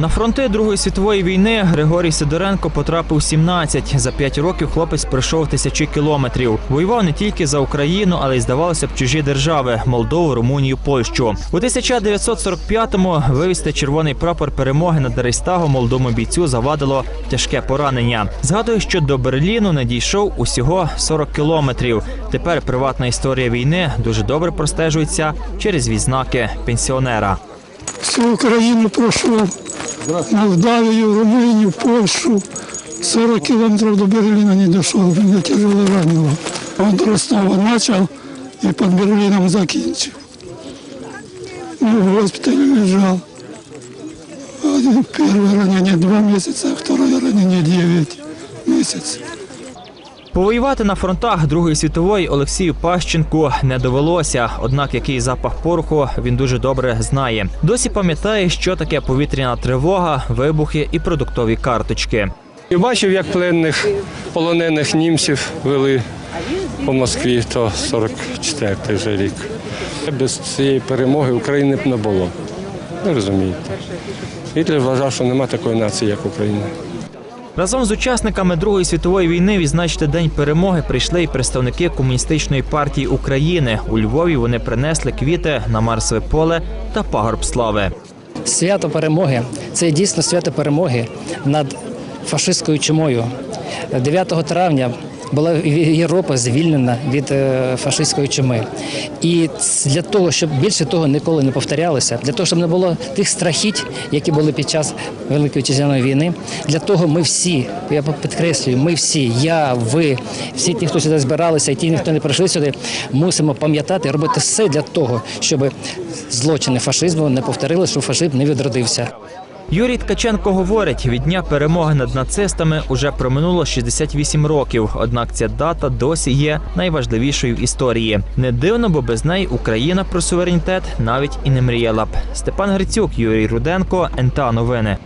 На фронти Другої світової війни Григорій Сидоренко потрапив 17. За 5 років хлопець пройшов тисячі кілометрів. Воював не тільки за Україну, але й здавалося б чужі держави Молдову, Румунію, Польщу. У 1945-му вивізти червоний прапор перемоги над Рейстагом молодому бійцю завадило тяжке поранення. Згадую, що до Берліну не дійшов усього 40 кілометрів. Тепер приватна історія війни дуже добре простежується через відзнаки пенсіонера. Всю Україну пройшов, Молдавію, Румунію, Польщу. 40 кілометрів до Берліна не дійшов, мене тяжело ранило. До Ростова почав і під Берліном закінчив. Ну, в госпіталі. Один- Перше ранення 2 місяці, а второе ранення 9 місяців. Повоювати на фронтах Другої світової Олексію Пащенку не довелося. Однак який запах пороху він дуже добре знає. Досі пам'ятає, що таке повітряна тривога, вибухи і продуктові карточки. І бачив, як пленних полонених німців вели по Москві, то 44-й вже рік. Без цієї перемоги України б не було. Ви розумієте. Гітлер вважав, що нема такої нації, як Україна. Разом з учасниками Другої світової війни відзначити день перемоги прийшли й представники комуністичної партії України. У Львові вони принесли квіти на Марсове поле та пагорб слави. Свято перемоги це дійсно свято перемоги над фашистською чумою. 9 травня була Європа звільнена від е, фашистської чуми. І для того, щоб більше того ніколи не повторялося, для того, щоб не було тих страхіть, які були під час Великої Вітчизняної війни, для того ми всі, я підкреслюю, ми всі, я, ви, всі ті, хто сюди збиралися, і ті, хто не прийшли сюди, мусимо пам'ятати, робити все для того, щоб злочини фашизму не повторилися, щоб фашизм не відродився. Юрій Ткаченко говорить, від дня перемоги над нацистами уже проминуло 68 років. Однак ця дата досі є найважливішою в історії. Не дивно, бо без неї Україна про суверенітет навіть і не мріяла б. Степан Грицюк, Юрій Руденко, НТА Новини.